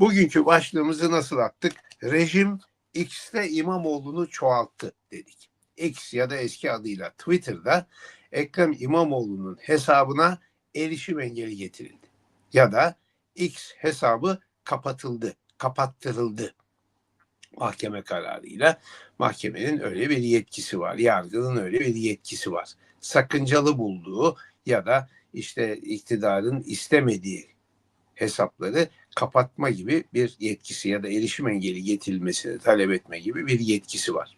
Bugünkü başlığımızı nasıl attık? Rejim X'te İmamoğlu'nu çoğalttı dedik. X ya da eski adıyla Twitter'da Ekrem İmamoğlu'nun hesabına erişim engeli getirildi. Ya da X hesabı kapatıldı, kapattırıldı. Mahkeme kararıyla mahkemenin öyle bir yetkisi var. Yargının öyle bir yetkisi var. Sakıncalı bulduğu ya da işte iktidarın istemediği hesapları kapatma gibi bir yetkisi ya da erişim engeli getirilmesini talep etme gibi bir yetkisi var.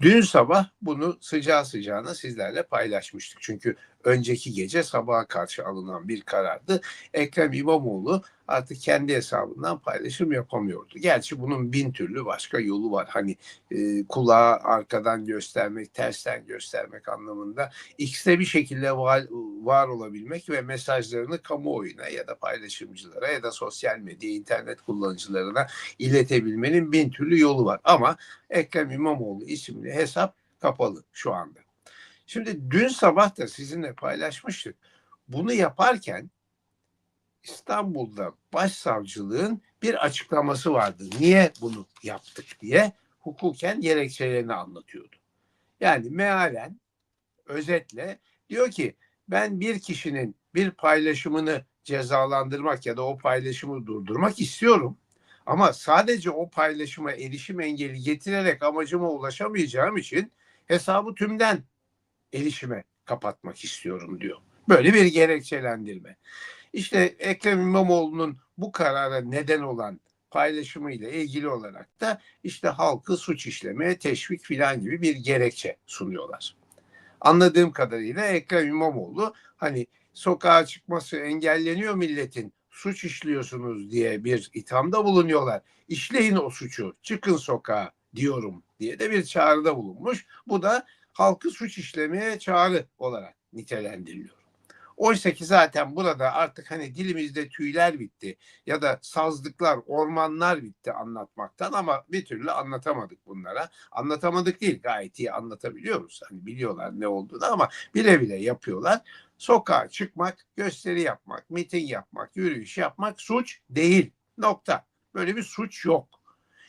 Dün sabah bunu sıcağı sıcağına sizlerle paylaşmıştık. Çünkü önceki gece sabaha karşı alınan bir karardı. Ekrem İmamoğlu artık kendi hesabından paylaşım yapamıyordu. Gerçi bunun bin türlü başka yolu var. Hani e, kulağı arkadan göstermek, tersten göstermek anlamında X'te bir şekilde var, var olabilmek ve mesajlarını kamuoyuna ya da paylaşımcılara ya da sosyal medya, internet kullanıcılarına iletebilmenin bin türlü yolu var. Ama Ekrem İmamoğlu isimli hesap kapalı şu anda. Şimdi dün sabah da sizinle paylaşmıştık. Bunu yaparken İstanbul'da başsavcılığın bir açıklaması vardı. Niye bunu yaptık diye hukuken gerekçelerini anlatıyordu. Yani mealen özetle diyor ki ben bir kişinin bir paylaşımını cezalandırmak ya da o paylaşımı durdurmak istiyorum. Ama sadece o paylaşıma erişim engeli getirerek amacıma ulaşamayacağım için hesabı tümden erişime kapatmak istiyorum diyor. Böyle bir gerekçelendirme. İşte Ekrem İmamoğlu'nun bu karara neden olan paylaşımıyla ilgili olarak da işte halkı suç işlemeye teşvik filan gibi bir gerekçe sunuyorlar. Anladığım kadarıyla Ekrem İmamoğlu hani sokağa çıkması engelleniyor milletin suç işliyorsunuz diye bir ithamda bulunuyorlar. İşleyin o suçu, çıkın sokağa diyorum diye de bir çağrıda bulunmuş. Bu da halkı suç işlemeye çağrı olarak nitelendiriliyor. Oysa ki zaten burada artık hani dilimizde tüyler bitti ya da sazlıklar, ormanlar bitti anlatmaktan ama bir türlü anlatamadık bunlara. Anlatamadık değil gayet iyi anlatabiliyoruz. Hani biliyorlar ne olduğunu ama bile bile yapıyorlar. Sokağa çıkmak, gösteri yapmak, miting yapmak, yürüyüş yapmak suç değil. Nokta. Böyle bir suç yok.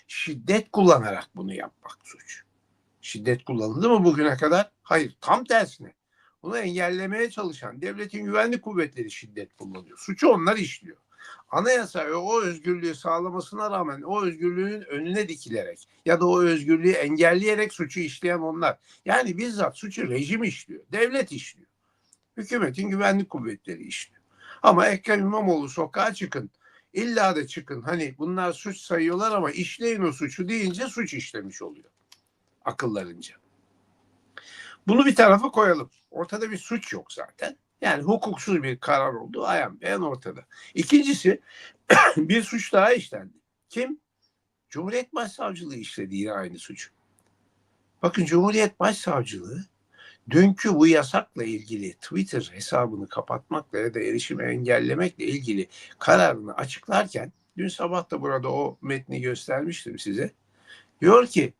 Şiddet kullanarak bunu yapmak suç. Şiddet kullanıldı mı bugüne kadar? Hayır. Tam tersine. Bunu engellemeye çalışan devletin güvenlik kuvvetleri şiddet kullanıyor. Suçu onlar işliyor. Anayasa o özgürlüğü sağlamasına rağmen o özgürlüğün önüne dikilerek ya da o özgürlüğü engelleyerek suçu işleyen onlar. Yani bizzat suçu rejim işliyor, devlet işliyor. Hükümetin güvenlik kuvvetleri işliyor. Ama Ekrem İmamoğlu sokağa çıkın, illa da çıkın. Hani bunlar suç sayıyorlar ama işleyin o suçu deyince suç işlemiş oluyor akıllarınca. Bunu bir tarafa koyalım. Ortada bir suç yok zaten. Yani hukuksuz bir karar oldu. Ayan beyan ortada. İkincisi bir suç daha işlendi. Kim? Cumhuriyet Başsavcılığı işledi yine aynı suçu. Bakın Cumhuriyet Başsavcılığı dünkü bu yasakla ilgili Twitter hesabını kapatmakla ya da erişimi engellemekle ilgili kararını açıklarken dün sabah da burada o metni göstermiştim size. Diyor ki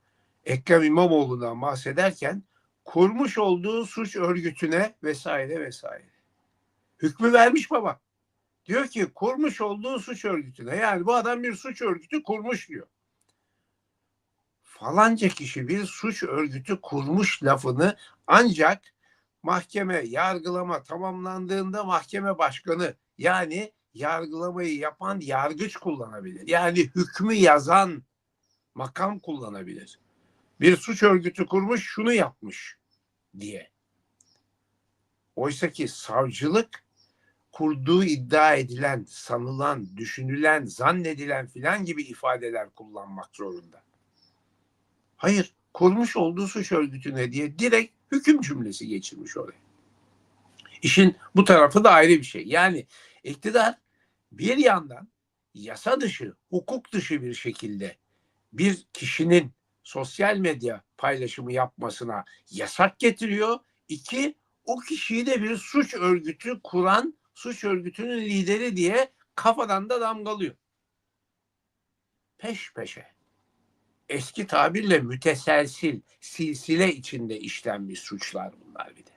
Ekrem İmamoğlu'ndan bahsederken kurmuş olduğu suç örgütüne vesaire vesaire. Hükmü vermiş baba. Diyor ki kurmuş olduğu suç örgütüne yani bu adam bir suç örgütü kurmuş diyor. Falanca kişi bir suç örgütü kurmuş lafını ancak mahkeme yargılama tamamlandığında mahkeme başkanı yani yargılamayı yapan yargıç kullanabilir. Yani hükmü yazan makam kullanabilir. Bir suç örgütü kurmuş şunu yapmış diye. Oysa ki savcılık kurduğu iddia edilen, sanılan, düşünülen, zannedilen filan gibi ifadeler kullanmak zorunda. Hayır, kurmuş olduğu suç örgütüne diye direkt hüküm cümlesi geçirmiş oraya. İşin bu tarafı da ayrı bir şey. Yani iktidar bir yandan yasa dışı, hukuk dışı bir şekilde bir kişinin sosyal medya paylaşımı yapmasına yasak getiriyor. İki, o kişiyi de bir suç örgütü kuran suç örgütünün lideri diye kafadan da damgalıyor. Peş peşe. Eski tabirle müteselsil, silsile içinde işlenmiş suçlar bunlar bir de.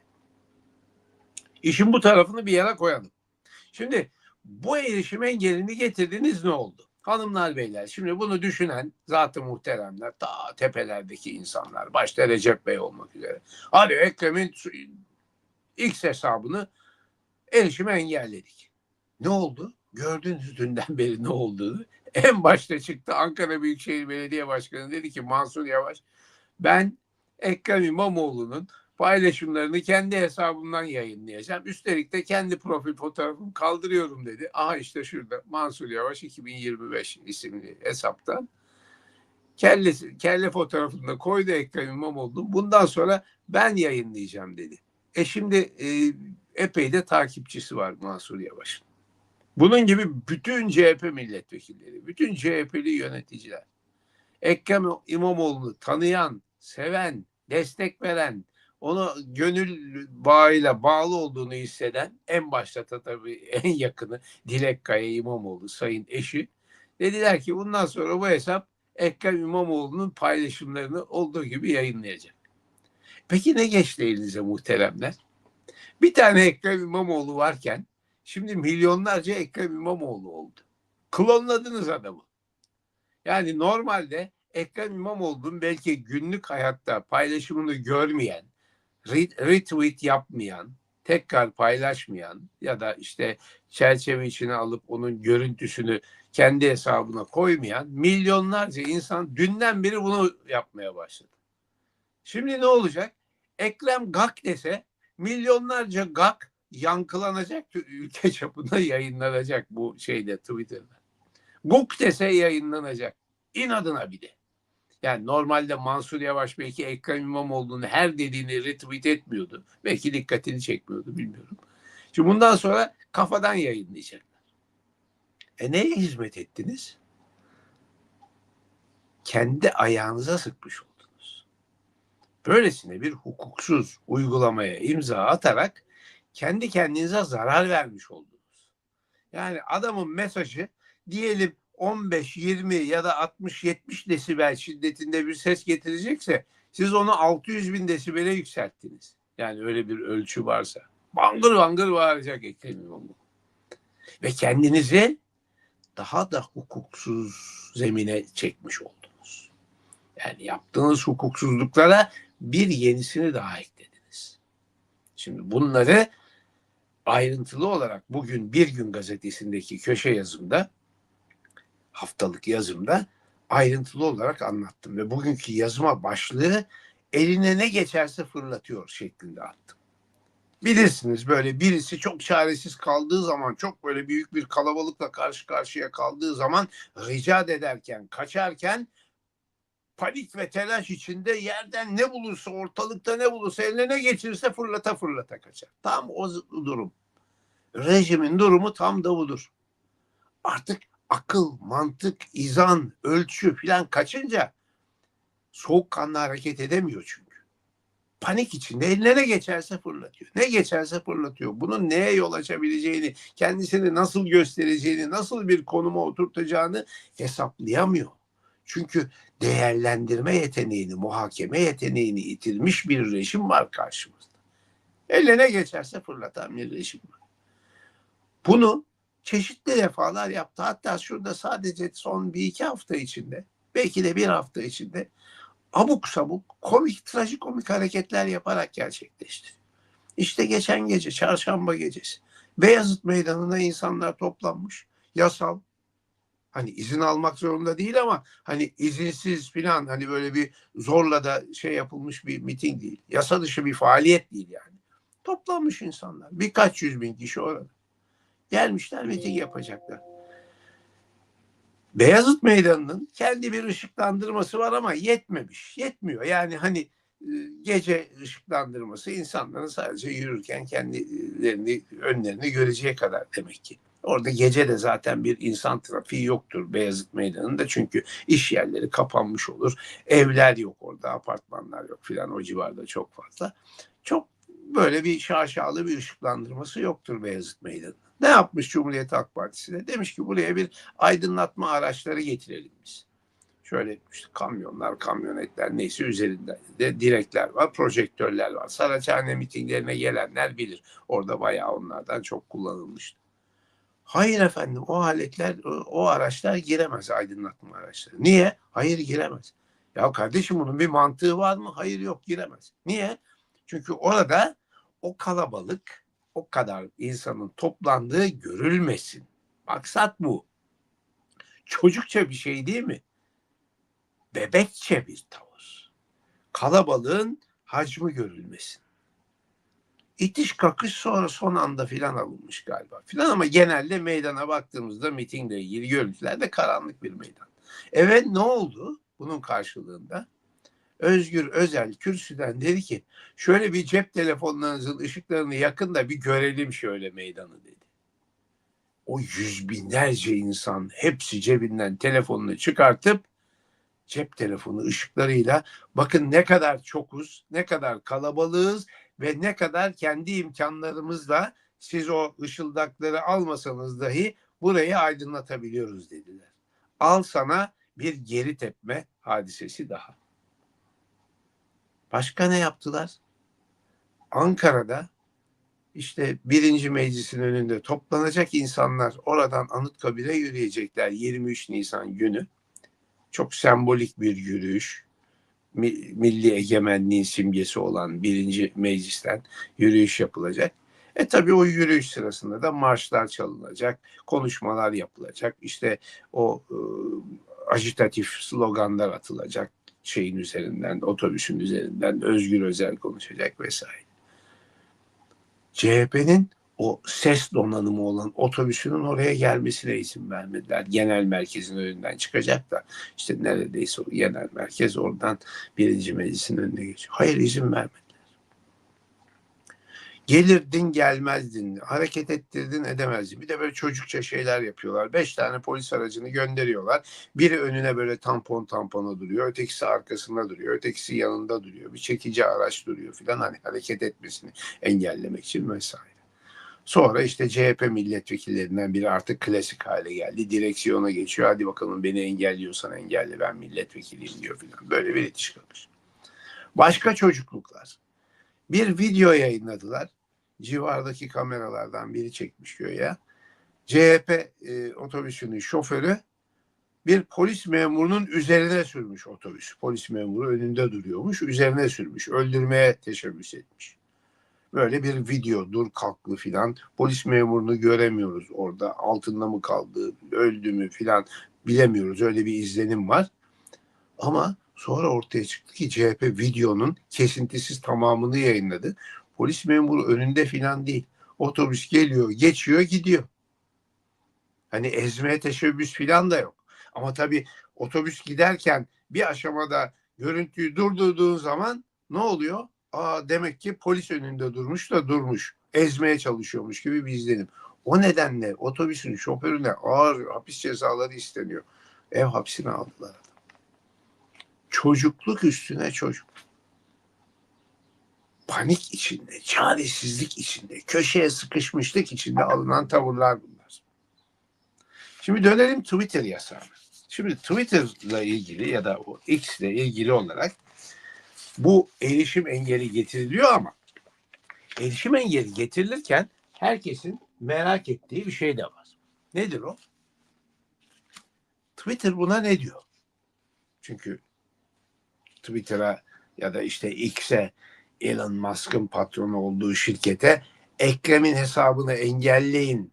İşin bu tarafını bir yere koyalım. Şimdi bu erişim engelini getirdiniz ne oldu? Hanımlar beyler şimdi bunu düşünen zaten muhteremler ta tepelerdeki insanlar başta Recep Bey olmak üzere. Hadi Ekrem'in X hesabını erişime engelledik. Ne oldu? Gördünüz dünden beri ne olduğunu. En başta çıktı Ankara Büyükşehir Belediye Başkanı dedi ki Mansur Yavaş ben Ekrem İmamoğlu'nun paylaşımlarını kendi hesabımdan yayınlayacağım. Üstelik de kendi profil fotoğrafımı kaldırıyorum dedi. Aha işte şurada Mansur Yavaş 2025 isimli hesaptan. Kelle, kelle fotoğrafını da koydu Ekrem İmamoğlu. Bundan sonra ben yayınlayacağım dedi. E şimdi e, epey de takipçisi var Mansur Yavaş'ın. Bunun gibi bütün CHP milletvekilleri, bütün CHP'li yöneticiler, Ekrem İmamoğlu'nu tanıyan, seven, destek veren, onu gönül bağıyla bağlı olduğunu hisseden en başta tabii en yakını Dilek Kaya İmamoğlu sayın eşi dediler ki bundan sonra bu hesap Ekrem İmamoğlu'nun paylaşımlarını olduğu gibi yayınlayacak. Peki ne geçti elinize muhteremler? Bir tane Ekrem İmamoğlu varken şimdi milyonlarca Ekrem İmamoğlu oldu. Klonladınız adamı. Yani normalde Ekrem İmamoğlu'nun belki günlük hayatta paylaşımını görmeyen, retweet yapmayan, tekrar paylaşmayan ya da işte çerçeve içine alıp onun görüntüsünü kendi hesabına koymayan milyonlarca insan dünden beri bunu yapmaya başladı. Şimdi ne olacak? Ekrem Gak dese milyonlarca Gak yankılanacak ülke çapında yayınlanacak bu şeyde Twitter'da. Guk dese yayınlanacak. İnadına bir de. Yani normalde Mansur Yavaş belki Ekrem İmamoğlu'nun her dediğini retweet etmiyordu. Belki dikkatini çekmiyordu bilmiyorum. Şimdi bundan sonra kafadan yayınlayacaklar. E neye hizmet ettiniz? Kendi ayağınıza sıkmış oldunuz. Böylesine bir hukuksuz uygulamaya imza atarak kendi kendinize zarar vermiş oldunuz. Yani adamın mesajı diyelim 15, 20 ya da 60-70 desibel şiddetinde bir ses getirecekse siz onu 600 bin desibele yükselttiniz. Yani öyle bir ölçü varsa. Bangır bangır bağıracak Ekrem İmamoğlu. Ve kendinizi daha da hukuksuz zemine çekmiş oldunuz. Yani yaptığınız hukuksuzluklara bir yenisini daha eklediniz. Şimdi bunları ayrıntılı olarak bugün Bir Gün gazetesindeki köşe yazımda haftalık yazımda ayrıntılı olarak anlattım ve bugünkü yazıma başlığı eline ne geçerse fırlatıyor şeklinde attım. Bilirsiniz böyle birisi çok çaresiz kaldığı zaman çok böyle büyük bir kalabalıkla karşı karşıya kaldığı zaman rica ederken kaçarken panik ve telaş içinde yerden ne bulursa ortalıkta ne bulursa eline ne geçirirse fırlata fırlata kaçar. Tam o durum. Rejimin durumu tam da budur. Artık akıl, mantık, izan, ölçü filan kaçınca soğukkanlı hareket edemiyor çünkü. Panik içinde eline ne geçerse fırlatıyor. Ne geçerse fırlatıyor. Bunun neye yol açabileceğini, kendisini nasıl göstereceğini, nasıl bir konuma oturtacağını hesaplayamıyor. Çünkü değerlendirme yeteneğini, muhakeme yeteneğini yitirmiş bir rejim var karşımızda. Eline geçerse fırlatan bir rejim var. Bunu çeşitli defalar yaptı. Hatta şurada sadece son bir iki hafta içinde, belki de bir hafta içinde abuk sabuk, komik, trajikomik hareketler yaparak gerçekleşti. İşte geçen gece, çarşamba gecesi, Beyazıt Meydanı'na insanlar toplanmış. Yasal, hani izin almak zorunda değil ama hani izinsiz filan hani böyle bir zorla da şey yapılmış bir miting değil. Yasa dışı bir faaliyet değil yani. Toplanmış insanlar. Birkaç yüz bin kişi orada. Gelmişler miting yapacaklar. Beyazıt Meydanı'nın kendi bir ışıklandırması var ama yetmemiş. Yetmiyor. Yani hani e, gece ışıklandırması insanların sadece yürürken kendilerini önlerini göreceği kadar demek ki. Orada gece de zaten bir insan trafiği yoktur Beyazıt Meydanı'nda çünkü iş yerleri kapanmış olur. Evler yok orada, apartmanlar yok filan o civarda çok fazla. Çok böyle bir şaşalı bir ışıklandırması yoktur Beyazıt Meydanı. Ne yapmış Cumhuriyet Halk Partisi de? Demiş ki buraya bir aydınlatma araçları getirelim biz. Şöyle işte kamyonlar, kamyonetler neyse üzerinde de direkler var, projektörler var. Saraçhane mitinglerine gelenler bilir. Orada bayağı onlardan çok kullanılmıştı. Hayır efendim o aletler, o araçlar giremez aydınlatma araçları. Niye? Hayır giremez. Ya kardeşim bunun bir mantığı var mı? Hayır yok giremez. Niye? Çünkü orada o kalabalık, o kadar insanın toplandığı görülmesin. Maksat bu. Çocukça bir şey değil mi? Bebekçe bir tavır. Kalabalığın hacmi görülmesin. İtiş kakış sonra son anda filan alınmış galiba filan ama genelde meydana baktığımızda mitingle ilgili görüntülerde karanlık bir meydan. Evet ne oldu bunun karşılığında? Özgür Özel kürsüden dedi ki şöyle bir cep telefonlarınızın ışıklarını yakın da bir görelim şöyle meydanı dedi. O yüz binlerce insan hepsi cebinden telefonunu çıkartıp cep telefonu ışıklarıyla bakın ne kadar çokuz, ne kadar kalabalığız ve ne kadar kendi imkanlarımızla siz o ışıldakları almasanız dahi burayı aydınlatabiliyoruz dediler. Al sana bir geri tepme hadisesi daha. Başka ne yaptılar? Ankara'da işte birinci meclisin önünde toplanacak insanlar oradan Anıtkabir'e yürüyecekler 23 Nisan günü. Çok sembolik bir yürüyüş. Milli egemenliğin simgesi olan birinci meclisten yürüyüş yapılacak. E tabi o yürüyüş sırasında da marşlar çalınacak, konuşmalar yapılacak, işte o e, ajitatif sloganlar atılacak şeyin üzerinden, otobüsün üzerinden Özgür Özel konuşacak vesaire. CHP'nin o ses donanımı olan otobüsünün oraya gelmesine izin vermediler. Genel merkezin önünden çıkacak da işte neredeyse o genel merkez oradan birinci meclisin önüne geçiyor. Hayır izin vermediler. Gelirdin gelmezdin, hareket ettirdin edemezdin. Bir de böyle çocukça şeyler yapıyorlar. Beş tane polis aracını gönderiyorlar. Biri önüne böyle tampon tampona duruyor. Ötekisi arkasında duruyor. Ötekisi yanında duruyor. Bir çekici araç duruyor filan. Hani hareket etmesini engellemek için vesaire. Sonra işte CHP milletvekillerinden biri artık klasik hale geldi. Direksiyona geçiyor. Hadi bakalım beni engelliyorsan engelle ben milletvekiliyim diyor filan. Böyle bir kakış. Başka çocukluklar. Bir video yayınladılar. Civardaki kameralardan biri çekmiş göğe. CHP e, otobüsünün şoförü bir polis memurunun üzerine sürmüş otobüs. Polis memuru önünde duruyormuş. Üzerine sürmüş. Öldürmeye teşebbüs etmiş. Böyle bir video dur kalklı filan. Polis memurunu göremiyoruz orada. Altında mı kaldı, öldü mü filan bilemiyoruz. Öyle bir izlenim var. Ama sonra ortaya çıktı ki CHP videonun kesintisiz tamamını yayınladı. Polis memuru önünde filan değil. Otobüs geliyor, geçiyor, gidiyor. Hani ezmeye teşebbüs filan da yok. Ama tabii otobüs giderken bir aşamada görüntüyü durdurduğun zaman ne oluyor? Aa demek ki polis önünde durmuş da durmuş. Ezmeye çalışıyormuş gibi bir izlenim. O nedenle otobüsün şoförüne ağır hapis cezaları isteniyor. Ev hapsine aldılar adam. Çocukluk üstüne çocuk. Panik içinde, çaresizlik içinde, köşeye sıkışmışlık içinde alınan tavırlar bunlar. Şimdi dönelim Twitter yasağına. Şimdi Twitter'la ilgili ya da o X ile ilgili olarak bu erişim engeli getiriliyor ama erişim engeli getirilirken herkesin merak ettiği bir şey de var. Nedir o? Twitter buna ne diyor? Çünkü Twitter'a ya da işte X'e Elon Musk'ın patronu olduğu şirkete Ekrem'in hesabını engelleyin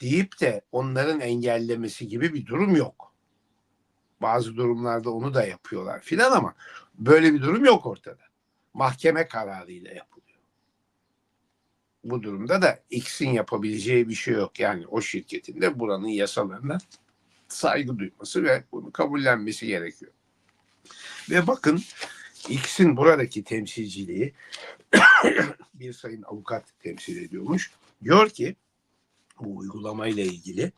deyip de onların engellemesi gibi bir durum yok. Bazı durumlarda onu da yapıyorlar filan ama böyle bir durum yok ortada. Mahkeme kararıyla yapılıyor. Bu durumda da X'in yapabileceği bir şey yok. Yani o şirketin de buranın yasalarına saygı duyması ve bunu kabullenmesi gerekiyor. Ve bakın X'in buradaki temsilciliği bir sayın avukat temsil ediyormuş. Diyor ki bu uygulamayla ilgili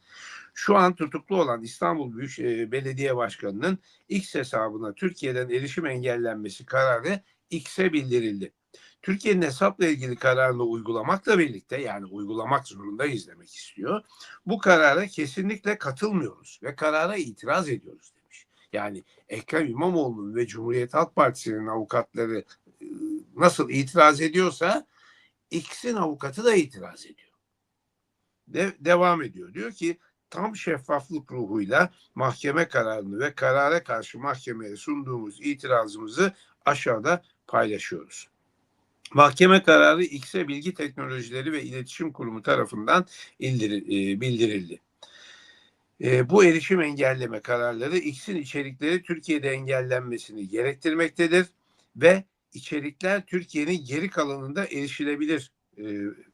şu an tutuklu olan İstanbul Büyükşehir Belediye Başkanı'nın X hesabına Türkiye'den erişim engellenmesi kararı X'e bildirildi. Türkiye'nin hesapla ilgili kararını uygulamakla birlikte yani uygulamak zorundayız demek istiyor. Bu karara kesinlikle katılmıyoruz ve karara itiraz ediyoruz. Yani Ekrem İmamoğlu'nun ve Cumhuriyet Halk Partisi'nin avukatları nasıl itiraz ediyorsa X'in avukatı da itiraz ediyor. de devam ediyor. Diyor ki tam şeffaflık ruhuyla mahkeme kararını ve karara karşı mahkemeye sunduğumuz itirazımızı aşağıda paylaşıyoruz. Mahkeme kararı X'e Bilgi Teknolojileri ve İletişim Kurumu tarafından bildirildi. E, bu erişim engelleme kararları X'in içerikleri Türkiye'de engellenmesini gerektirmektedir ve içerikler Türkiye'nin geri kalanında erişilebilir, e,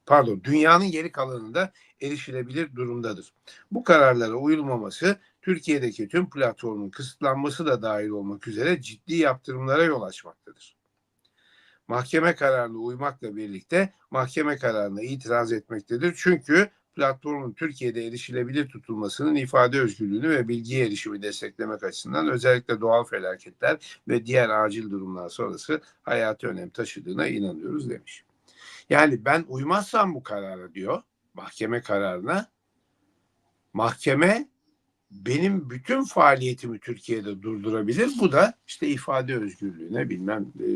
pardon dünyanın geri kalanında erişilebilir durumdadır. Bu kararlara uyulmaması Türkiye'deki tüm platformun kısıtlanması da dahil olmak üzere ciddi yaptırımlara yol açmaktadır. Mahkeme kararına uymakla birlikte mahkeme kararına itiraz etmektedir. Çünkü platformun Türkiye'de erişilebilir tutulmasının ifade özgürlüğünü ve bilgiye erişimi desteklemek açısından özellikle doğal felaketler ve diğer acil durumlar sonrası hayati önem taşıdığına inanıyoruz demiş. Yani ben uymazsam bu karara diyor mahkeme kararına mahkeme benim bütün faaliyetimi Türkiye'de durdurabilir. Bu da işte ifade özgürlüğüne bilmem e,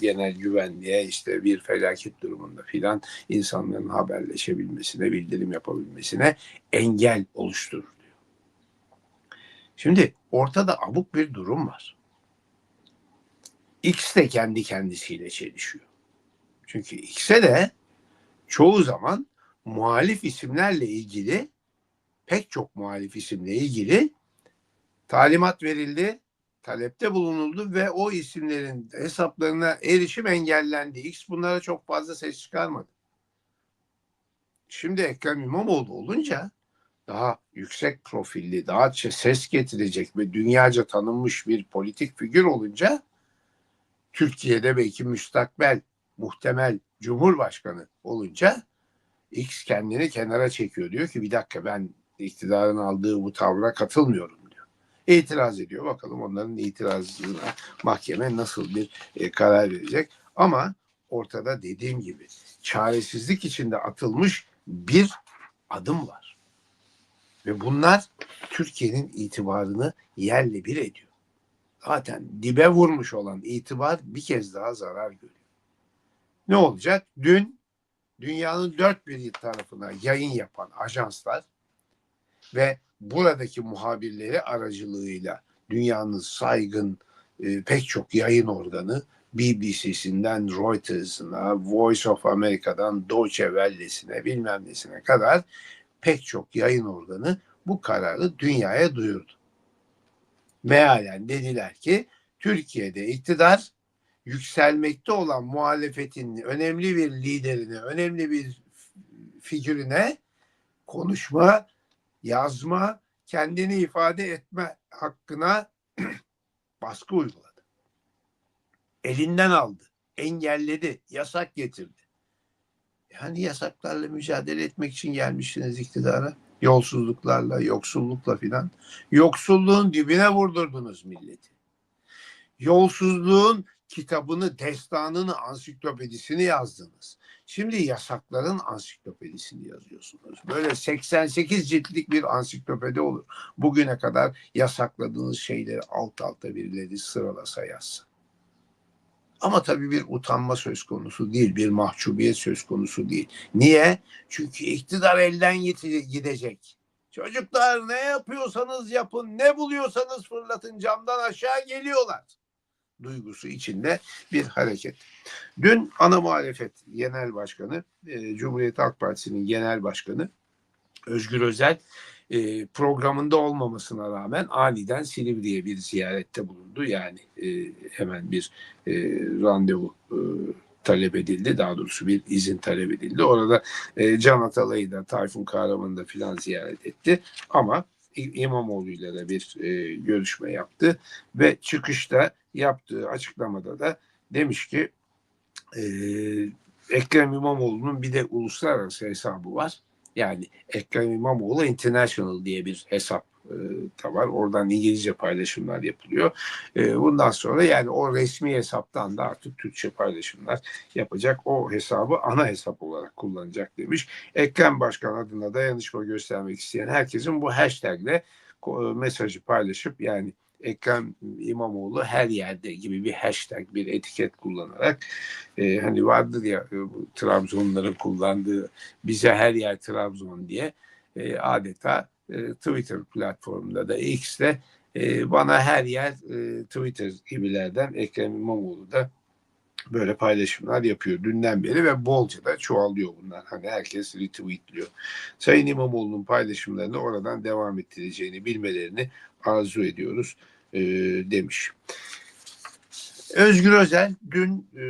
genel güvenliğe işte bir felaket durumunda filan insanların haberleşebilmesine, bildirim yapabilmesine engel oluşturur diyor. Şimdi ortada abuk bir durum var. X de kendi kendisiyle çelişiyor. Çünkü X'e de çoğu zaman muhalif isimlerle ilgili pek çok muhalif isimle ilgili talimat verildi, talepte bulunuldu ve o isimlerin hesaplarına erişim engellendi. X bunlara çok fazla ses çıkarmadı. Şimdi Ekrem İmamoğlu olunca daha yüksek profilli, daha ses getirecek ve dünyaca tanınmış bir politik figür olunca Türkiye'de belki müstakbel, muhtemel Cumhurbaşkanı olunca X kendini kenara çekiyor. Diyor ki bir dakika ben iktidarın aldığı bu tavra katılmıyorum diyor. İtiraz ediyor. Bakalım onların itirazına mahkeme nasıl bir e, karar verecek. Ama ortada dediğim gibi çaresizlik içinde atılmış bir adım var. Ve bunlar Türkiye'nin itibarını yerle bir ediyor. Zaten dibe vurmuş olan itibar bir kez daha zarar görüyor. Ne olacak? Dün dünyanın dört bir tarafına yayın yapan ajanslar ve buradaki muhabirleri aracılığıyla dünyanın saygın e, pek çok yayın organı BBC'sinden Reuters'ına, Voice of America'dan Deutsche Welle'sine bilmem nesine kadar pek çok yayın organı bu kararı dünyaya duyurdu. Mealen dediler ki Türkiye'de iktidar yükselmekte olan muhalefetin önemli bir liderine, önemli bir figürüne konuşma, yazma, kendini ifade etme hakkına baskı uyguladı. Elinden aldı, engelledi, yasak getirdi. Yani yasaklarla mücadele etmek için gelmişsiniz iktidara. Yolsuzluklarla, yoksullukla filan. Yoksulluğun dibine vurdurdunuz milleti. Yolsuzluğun kitabını, destanını, ansiklopedisini yazdınız. Şimdi yasakların ansiklopedisini yazıyorsunuz. Böyle 88 ciltlik bir ansiklopedi olur. Bugüne kadar yasakladığınız şeyleri alt alta birileri sıralasa yazsa. Ama tabii bir utanma söz konusu değil, bir mahcubiyet söz konusu değil. Niye? Çünkü iktidar elden gidecek. Çocuklar ne yapıyorsanız yapın, ne buluyorsanız fırlatın camdan aşağı geliyorlar duygusu içinde bir hareket. Dün ana muhalefet genel başkanı, e, Cumhuriyet Halk Partisi'nin genel başkanı Özgür Özel e, programında olmamasına rağmen aniden Silivri'ye bir ziyarette bulundu. Yani e, hemen bir e, randevu e, talep edildi. Daha doğrusu bir izin talep edildi. Orada e, Can Atalay'ı da Tayfun Kahraman'ı da filan ziyaret etti. Ama İmamoğlu ile de bir e, görüşme yaptı ve çıkışta yaptığı açıklamada da demiş ki e, Ekrem İmamoğlu'nun bir de uluslararası hesabı var. Yani Ekrem İmamoğlu International diye bir hesap e, da var. Oradan İngilizce paylaşımlar yapılıyor. E, bundan sonra yani o resmi hesaptan da artık Türkçe paylaşımlar yapacak. O hesabı ana hesap olarak kullanacak demiş. Ekrem Başkan adına dayanışma göstermek isteyen herkesin bu hashtagle mesajı paylaşıp yani Ekrem İmamoğlu her yerde gibi bir hashtag, bir etiket kullanarak e, hani vardır ya e, Trabzonların kullandığı bize her yer Trabzon diye e, adeta e, Twitter platformunda da X'te e, bana her yer e, Twitter gibilerden Ekrem İmamoğlu da böyle paylaşımlar yapıyor dünden beri ve bolca da çoğalıyor bunlar. Hani herkes retweetliyor. Sayın İmamoğlu'nun paylaşımlarını oradan devam ettireceğini bilmelerini arzu ediyoruz e, demiş. Özgür Özel dün e,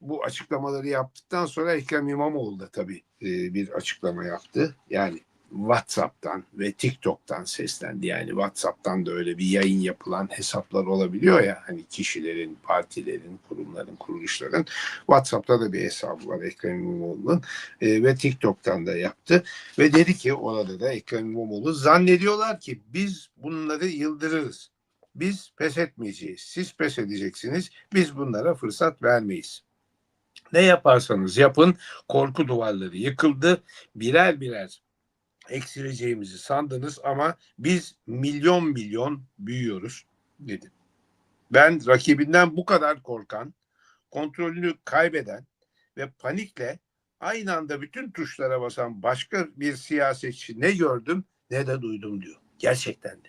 bu açıklamaları yaptıktan sonra Ekrem İmamoğlu da tabii e, bir açıklama yaptı. Yani WhatsApp'tan ve TikTok'tan seslendi. Yani WhatsApp'tan da öyle bir yayın yapılan hesaplar olabiliyor ya hani kişilerin, partilerin, kurumların, kuruluşların. WhatsApp'ta da bir hesabı var Ekrem İmamoğlu'nun e, ve TikTok'tan da yaptı. Ve dedi ki orada da Ekrem İmamoğlu zannediyorlar ki biz bunları yıldırırız. Biz pes etmeyeceğiz. Siz pes edeceksiniz. Biz bunlara fırsat vermeyiz. Ne yaparsanız yapın korku duvarları yıkıldı. Birer birer eksileceğimizi sandınız ama biz milyon milyon büyüyoruz dedi. Ben rakibinden bu kadar korkan, kontrolünü kaybeden ve panikle aynı anda bütün tuşlara basan başka bir siyasetçi ne gördüm ne de duydum diyor. Gerçekten de.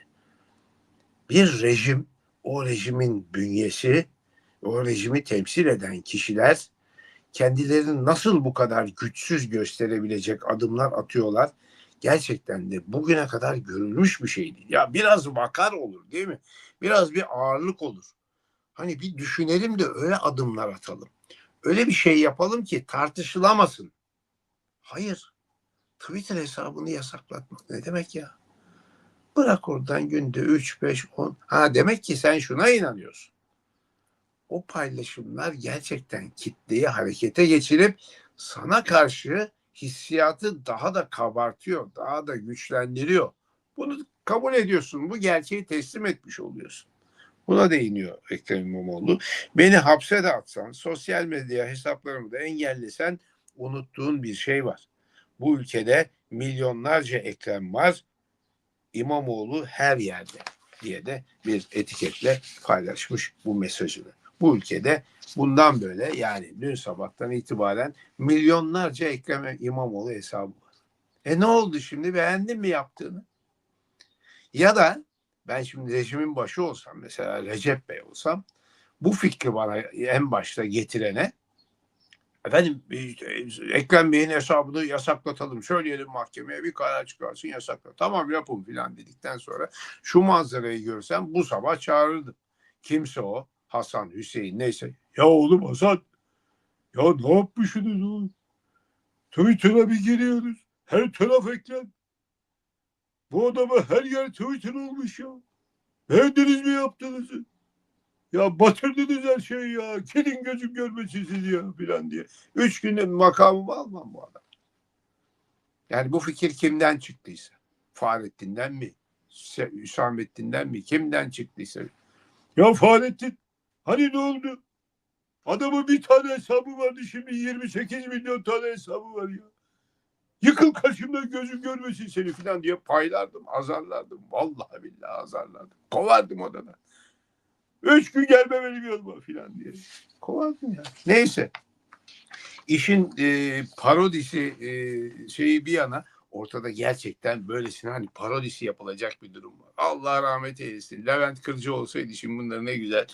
Bir rejim, o rejimin bünyesi, o rejimi temsil eden kişiler kendilerini nasıl bu kadar güçsüz gösterebilecek adımlar atıyorlar gerçekten de bugüne kadar görülmüş bir şeydi. Ya biraz vakar olur değil mi? Biraz bir ağırlık olur. Hani bir düşünelim de öyle adımlar atalım. Öyle bir şey yapalım ki tartışılamasın. Hayır. Twitter hesabını yasaklatmak ne demek ya? Bırak oradan günde 3, 5, 10. Ha demek ki sen şuna inanıyorsun. O paylaşımlar gerçekten kitleyi harekete geçirip sana karşı hissiyatı daha da kabartıyor, daha da güçlendiriyor. Bunu kabul ediyorsun, bu gerçeği teslim etmiş oluyorsun. Buna değiniyor Ekrem İmamoğlu. Beni hapse de atsan, sosyal medya hesaplarımı da engellesen unuttuğun bir şey var. Bu ülkede milyonlarca Ekrem var. İmamoğlu her yerde diye de bir etiketle paylaşmış bu mesajını. Bu ülkede bundan böyle yani dün sabahtan itibaren milyonlarca Ekrem İmamoğlu hesabı var. E ne oldu şimdi beğendin mi yaptığını? Ya da ben şimdi rejimin başı olsam mesela Recep Bey olsam bu fikri bana en başta getirene efendim Ekrem Bey'in hesabını yasaklatalım söyleyelim mahkemeye bir karar çıkarsın yasakla tamam yapın filan dedikten sonra şu manzarayı görsem bu sabah çağırırdım. Kimse o Hasan, Hüseyin neyse. Ya oğlum Hasan ya ne yapmışsınız oğlum? Twitter'a bir giriyoruz. Her taraf Ekrem. Bu adama her yer Twitter olmuş ya. Beğendiniz mi yaptığınızı? Ya batırdınız her şeyi ya. Kedin gözüm görmesin sizi ya filan diye. Üç günde makamımı almam bu adam. Yani bu fikir kimden çıktıysa. Fahrettin'den mi? Hüsamettin'den mi? Kimden çıktıysa. Ya Fahrettin hani ne oldu? Adamın bir tane hesabı vardı şimdi 28 milyon tane hesabı var ya. Yıkıl karşımdan gözüm görmesin seni falan diye paylardım, azarlardım. Vallahi billahi azarlardım. Kovardım odadan. Üç gün gelme benim yanıma falan diye. Kovardım ya. Neyse. İşin e, parodisi e, şeyi bir yana ortada gerçekten böylesine hani parodisi yapılacak bir durum var. Allah rahmet eylesin. Levent Kırcı olsaydı şimdi bunları ne güzel